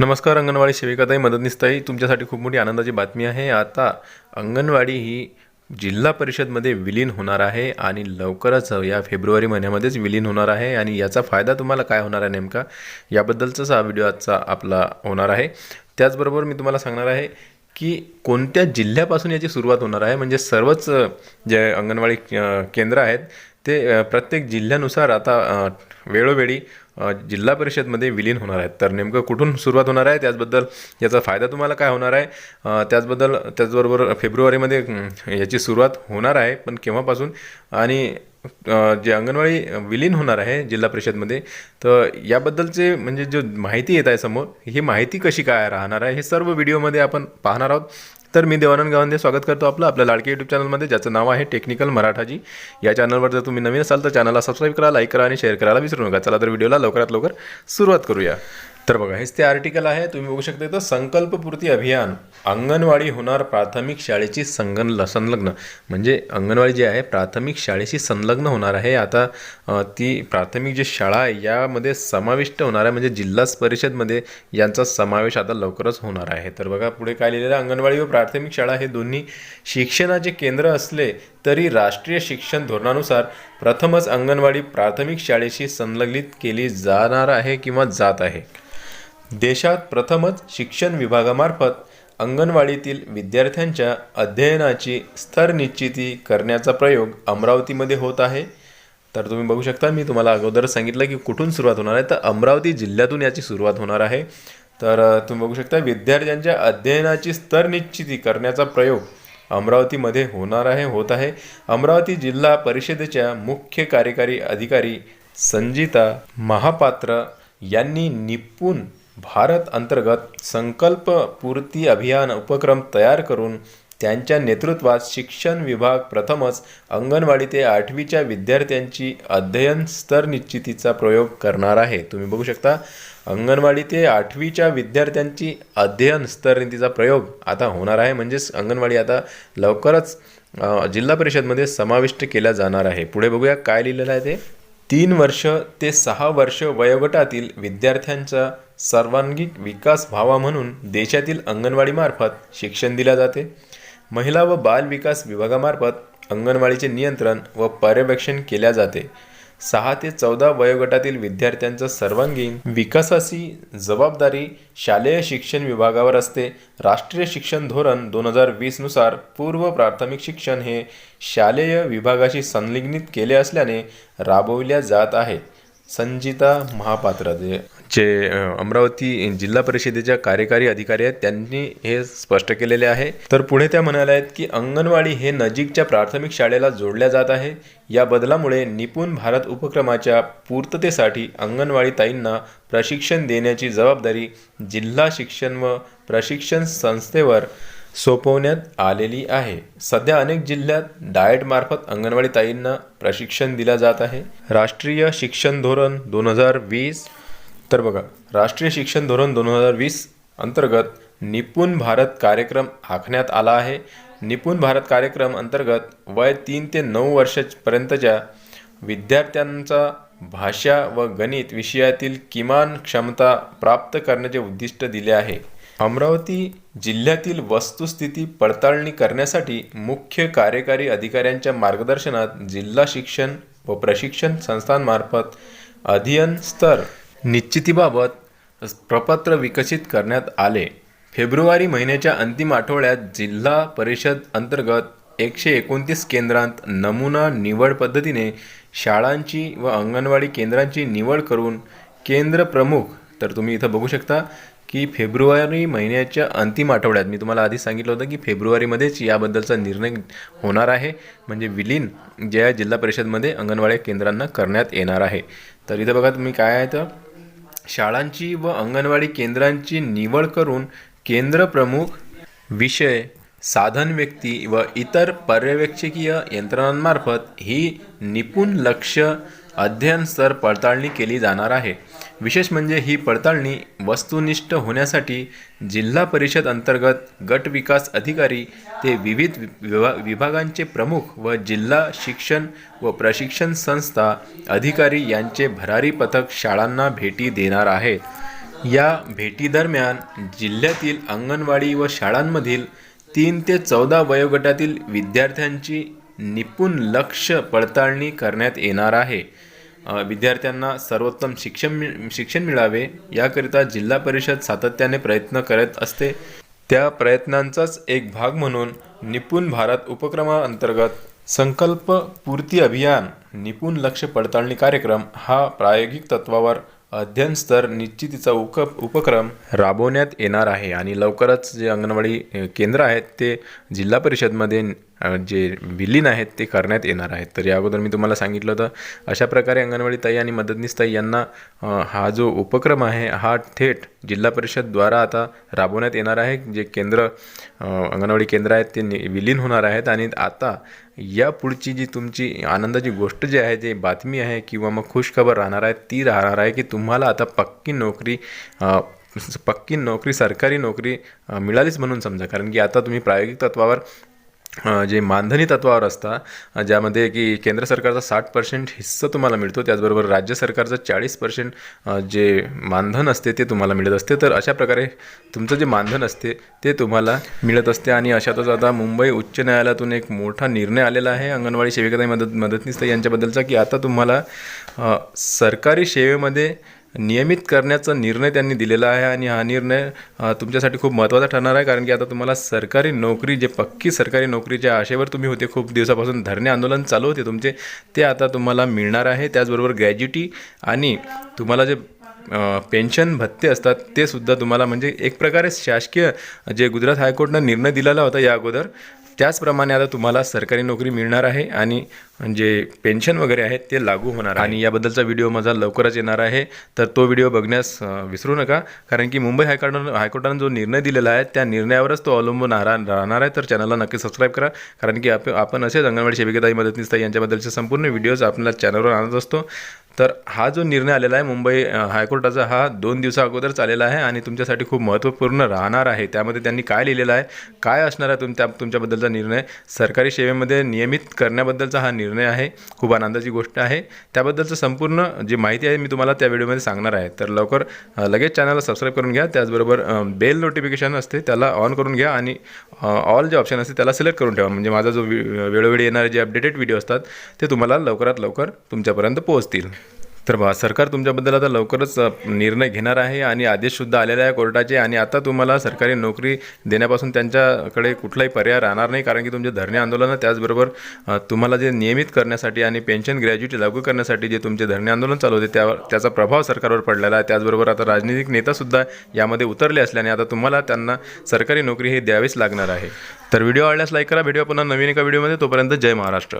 नमस्कार अंगणवाडी सेविकाताई मदतनीसताई तुमच्यासाठी खूप मोठी आनंदाची बातमी आहे. आता अंगणवाडी ही जिल्हा परिषदमध्ये विलीन होणार आहे आणि लवकरच या फेब्रुवारी महिन्यामध्येच विलीन होणार आहे. आणि याचा फायदा तुम्हाला काय होणार आहे नेमका? याबद्दलचाच हा व्हिडिओ आजचा आपला होणार आहे. त्याचबरोबर मी तुम्हाला सांगणार आहे की कोणत्या जिल्ह्यापासून याची सुरुवात होणार आहे? म्हणजे सर्वच जे अंगणवाडी केंद्र आहेत ते प्रत्येक जिल्ह्यानुसार आता वेळोवेळी जिल्हा परिषदमध्ये विलीन होणार आहेत. तर नेमकं कुठून सुरुवात होणार आहे? त्याचबद्दल याचा फायदा तुम्हाला काय होणार आहे? त्याचबद्दल त्याचबरोबर फेब्रुवारीमध्ये याची सुरुवात होणार आहे पण केव्हापासून? आणि जे अंगणवाडी विलीन होणार आहे जिल्हा परिषदमध्ये तर याबद्दलचे म्हणजे जो माहिती येत आहे समोर ही माहिती कशी काय राहणार आहे? हे सर्व व्हिडिओमध्ये आपण पाहणार आहोत. तर मी देवानंद गावंदे स्वागत करतो आपलं आपल्या लाडके यूट्यूब चॅनलमध्ये ज्याचं नाव आहे टेक्निकल मराठाजी. या चॅनलवर जर तुम्ही नवीन असाल तर चॅनलला सबस्क्राईब करा लाईक करा आणि शेअर करायला विसरू नका. चला तर व्हिडिओला लवकरात लवकर सुरुवात करूया. तर बघा हेच ते आर्टिकल आहे तुम्ही बघू शकता इथं संकल्पपूर्ती अभियान अंगणवाडी होणार प्राथमिक शाळेची संगन संलग्न. म्हणजे अंगणवाडी जी आहे प्राथमिक शाळेशी संलग्न होणार आहे. आता ती प्राथमिक जी शाळा आहे यामध्ये समाविष्ट होणार आहे. म्हणजे जिल्हा परिषदमध्ये यांचा समावेश आता लवकरच होणार आहे. तर बघा पुढे काय लिहिलेलं आहे अंगणवाडी व प्राथमिक शाळा हे दोन्ही शिक्षणाचे केंद्र असले तरी राष्ट्रीय शिक्षण धोरणानुसार प्रथमच अंगणवाडी प्राथमिक शाळेशी संलग्नित केली जाणार आहे किंवा जात आहे. देशात प्रथमच शिक्षण विभागामार्फत अंगणवाडीतील विद्यार्थ्यांच्या अध्ययनाची स्तर निश्चिती करण्याचा प्रयोग अमरावतीमध्ये होत आहे. तर तुम्ही बघू शकता मी तुम्हाला अगोदर सांगितलं की कुठून सुरुवात होणार आहे? तर अमरावती जिल्ह्यातून याची सुरुवात होणार आहे. तर तुम्ही बघू शकता विद्यार्थ्यांच्या अध्ययनाची स्तर निश्चिती करण्याचा प्रयोग अमरावतीमध्ये होणार आहे होत आहे. अमरावती जिल्हा परिषदेच्या मुख्य कार्यकारी अधिकारी संजिता महापात्र यांनी निपुण भारत अंतर्गत संकल्प पूर्ती अभियान उपक्रम तयार करून त्यांच्या नेतृत्वात शिक्षण विभाग प्रथमच अंगणवाडी ते आठवीच्या विद्यार्थ्यांची अध्ययन स्तर निश्चितीचा प्रयोग करणार आहे. तुम्ही बघू शकता अंगणवाडी ते आठवीच्या विद्यार्थ्यांची अध्ययन स्तरनीतीचा प्रयोग आता होणार आहे. म्हणजेच अंगणवाडी आता लवकरच जिल्हा परिषदमध्ये समाविष्ट केल्या जाणार आहे. पुढे बघूया काय लिहिलेलं आहे ते. तीन वर्ष ते सहा वर्ष वयोगटातील विद्यार्थ्यांचा सर्वांगीण विकास व्हावा म्हणून देशातील अंगणवाडीमार्फत शिक्षण दिले जाते. महिला व बाल विकास विभागामार्फत अंगणवाडीचे नियंत्रण व पर्यवेक्षण केल्या जाते. सहा ते चौदा वयोगटातील विद्यार्थ्यांचा सर्वांगीण विकासाची जबाबदारी शालेय शिक्षण विभागावर असते. राष्ट्रीय शिक्षण धोरण दोन हजार वीसनुसार पूर्व प्राथमिक शिक्षण हे शालेय विभागाशी संलग्नित केले असल्याने राबविल्या जात आहे. संजिता महापात्र जे अमरावती जिल्हा परिषदेच्या कार्यकारी अधिकारी आहेत त्यांनी हे स्पष्ट केलेले आहे. तर पुढे त्या म्हणाल्या आहेत की अंगणवाडी हे नजीकच्या प्राथमिक शाळेला जोडल्या जात आहे. या बदलामुळे निपुण भारत उपक्रमाच्या पूर्ततेसाठी अंगणवाडी ताईंना प्रशिक्षण देण्याची जबाबदारी जिल्हा शिक्षण व प्रशिक्षण संस्थेवर सोपवण्यात आलेली आहे. सध्या अनेक जिल्ह्यात डाएटमार्फत अंगणवाडी ताईंना प्रशिक्षण दिलं जात आहे. राष्ट्रीय शिक्षण धोरण दोन हजार वीस तर बघा राष्ट्रीय शिक्षण धोरण दोन हजार वीस अंतर्गत निपुण भारत कार्यक्रम आखण्यात आला आहे. निपुण भारत कार्यक्रम अंतर्गत वय तीन ते नऊ वर्षापर्यंतच्या विद्यार्थ्यांचा भाषा व गणित विषयातील किमान क्षमता प्राप्त करण्याचे उद्दिष्ट दिले आहे. अमरावती जिल्ह्यातील वस्तुस्थिती पडताळणी करण्यासाठी मुख्य कार्यकारी अधिकाऱ्यांच्या मार्गदर्शनात जिल्हा शिक्षण व प्रशिक्षण संस्थांमार्फत अध्ययन स्तर निश्चितीबाबत प्रपत्र विकसित करण्यात आले. फेब्रुवारी महिन्याच्या अंतिम आठवड्यात जिल्हा परिषद अंतर्गत एकशे एकोणतीस केंद्रांत नमुना निवड पद्धतीने शाळांची व अंगणवाडी केंद्रांची निवड करून केंद्र प्रमुख तर तुम्ही इथं बघू शकता की फेब्रुवारी महिन्याच्या अंतिम आठवड्यात मी तुम्हाला आधी सांगितलं होतं की फेब्रुवारीमध्येच याबद्दलचा निर्णय होणार आहे. म्हणजे विलीन ज्या जिल्हा परिषदमध्ये अंगणवाडी केंद्रांना करण्यात येणार आहे. तर इथं बघा तुम्ही काय आहे तर शाळांची व अंगणवाडी केंद्रांची निवड करून केंद्र प्रमुख विषय साधन व्यक्ती व इतर पर्यवेक्षकीय यंत्रणांमार्फत ही निपुण लक्ष अध्ययन स्तर पडताळणी केली जाणार आहे. विशेष म्हणजे ही पडताळणी वस्तुनिष्ठ होण्यासाठी जिल्हा परिषद अंतर्गत गट विकास अधिकारी ते विविध विभा विभागांचे प्रमुख व जिल्हा शिक्षण व प्रशिक्षण संस्था अधिकारी यांचे भरारी पथक शाळांना भेटी देणार आहेत. या भेटीदरम्यान जिल्ह्यातील अंगणवाडी व शाळांमधील तीन ते चौदा वयोगटातील विद्यार्थ्यांची निपुण लक्ष पडताळणी करण्यात येणार आहे. विद्यार्थ्यांना सर्वोत्तम शिक्षण मि- शिक्षण मिळावे याकरिता जिल्हा परिषद सातत्याने प्रयत्न करत असते. त्या प्रयत्नांचाच एक भाग म्हणून निपुण भारत उपक्रमाअंतर्गत संकल्प पूर्ती अभियान निपुण लक्ष पडताळणी कार्यक्रम हा प्रायोगिक तत्वावर अध्ययन स्तर निश्चितीचा उक उपक्रम राबवण्यात येणार आहे. आणि लवकरच जे अंगणवाडी केंद्र आहेत ते जिल्हा परिषदमध्ये जे विलीन आहेत ते करण्यात येणार आहेत. तर या अगोदर मी तुम्हाला सांगितलं होतं. अशा प्रकारे अंगणवाडी ताई आणि मदतनीस ताई यांना हा जो उपक्रम आहे हा थेट जिल्हा परिषदद्वारा आता राबवण्यात येणार आहे. जे केंद्र अंगणवाडी केंद्र आहेत ते नि- विलीन होणार आहेत. आणि आता या पुढची जी तुमची आनंदाची गोष्ट जी आहे जी बातमी आहे किंवा मग खुशखबर राहणार आहे ती राहणार आहे की तुम्हाला आता पक्की नोकरी पक्की नोकरी सरकारी नोकरी मिळालीच म्हणून समजा. कारण की आता तुम्ही प्रायोगिक तत्वावर जे मानधनी तत्वावर असता ज्यामध्ये की केंद्र सरकारचा साठ पर्सेंट हिस्सा तुम्हाला मिळतो त्याचबरोबर राज्य सरकारचं चाळीस पर्सेंट जे मानधन असते ते तुम्हाला मिळत असते. तर अशा प्रकारे तुमचं जे मानधन असते ते तुम्हाला मिळत असते. आणि अशातच आता मुंबई उच्च न्यायालयातून एक मोठा निर्णय आलेला आहे अंगणवाडी सेविकाताई मदत मदतनीस यांच्याबद्दलचा की आता तुम्हाला सरकारी सेवेमध्ये नियमित करण्याचा निर्णय त्यांनी दिलेला आहे आणि हा निर्णय तुमच्यासाठी खूप महत्त्वाचा ठरणार आहे कारण की आता तुम्हाला सरकारी नोकरी जे पक्की सरकारी नोकरीच्या आशेवर तुम्ही होते खूप दिवसापासून धरणे आंदोलन चालू होते तुमचे ते आता तुम्हाला मिळणार आहे. त्याचबरोबर ग्रॅज्युटी आणि तुम्हाला जे पेन्शन भत्ते असतात ते सुद्धा तुम्हाला म्हणजे एक प्रकारे शासकीय जे गुजरात हायकोर्टनं निर्णय दिलेला होता या अगोदर त्याचप्रमाणे आता तुम्हाला सरकारी नोकरी मिळणार आहे आणि जे पेन्शन वगैरे आहे ते लागू होणार आणि याबद्दलचा व्हिडिओ माझा लवकरच येणार आहे. तर तो व्हिडिओ बघण्यास विसरू नका. कारण की मुंबई हायकोर्टानं हायकोर्टानं जो निर्णय दिलेला आहे त्या निर्णयावरच तो अवलंबून राहणार राहणार आहे. तर चॅनलला नक्की सबस्क्राईब करा. कारण की आप आपण असेच अंगणवाडी सेविकेताई मदतनीस यांच्याबद्दलचे संपूर्ण व्हिडिओज आपल्या चॅनलवर आणत असतो. तर हा जो निर्णय आलेला आहे मुंबई हायकोर्टाचा हा दोन दिवसा अगोदर चालेला आहे आणि तुमच्यासाठी खूप महत्त्वपूर्ण राहणार आहे. त्यामध्ये त्यांनी काय लिहिलेलं आहे काय असणार आहे तुमच्या तुमच्याबद्दलचा निर्णय सरकारी सेवेमध्ये नियमित करण्याबद्दलचा हा निर्णय आहे. खूप आनंदाची गोष्ट आहे. त्याबद्दलचं संपूर्ण जी माहिती आहे मी तुम्हाला त्या व्हिडिओमध्ये सांगणार आहे. तर लवकर लगेच चॅनलला सबस्क्राईब करून घ्या. त्याचबरोबर बेल नोटिफिकेशन असते त्याला ऑन करून घ्या आणि ऑल जे ऑप्शन असते त्याला सिलेक्ट करून ठेवा. म्हणजे माझा जो वि- वेळोवेळी येणारे जे अपडेटेड व्हिडिओ असतात ते तुम्हाला लवकरात लवकर तुमच्यापर्यंत पोहोचतील. तर बा सरकार तुमच्याबद्दल आता लवकरच निर्णय घेणार आहे आणि आदेशसुद्धा आलेला आहे कोर्टाचे आणि आता तुम्हाला सरकारी नोकरी देण्यापासून त्यांच्याकडे कुठलाही पर्याय राहणार नाही कारण की तुमचे धरणे आंदोलन त्याचबरोबर तुम्हाला जे नियमित करण्यासाठी आणि पेन्शन ग्रॅज्युटी लागू करण्यासाठी जे तुमचे धरणे आंदोलन चालू होते त्यावर त्याचा प्रभाव सरकारवर पडलेला आहे. त्याचबरोबर आता राजनैतिक नेतासुद्धा यामध्ये उतरले असल्याने आता तुम्हाला त्यांना सरकारी नोकरी हे द्यावीच लागणार आहे. तर व्हिडिओ आवडल्यास लाईक करा. व्हिडिओ पुन्हा नवीन एका व्हिडिओमध्ये. तोपर्यंत जय महाराष्ट्र.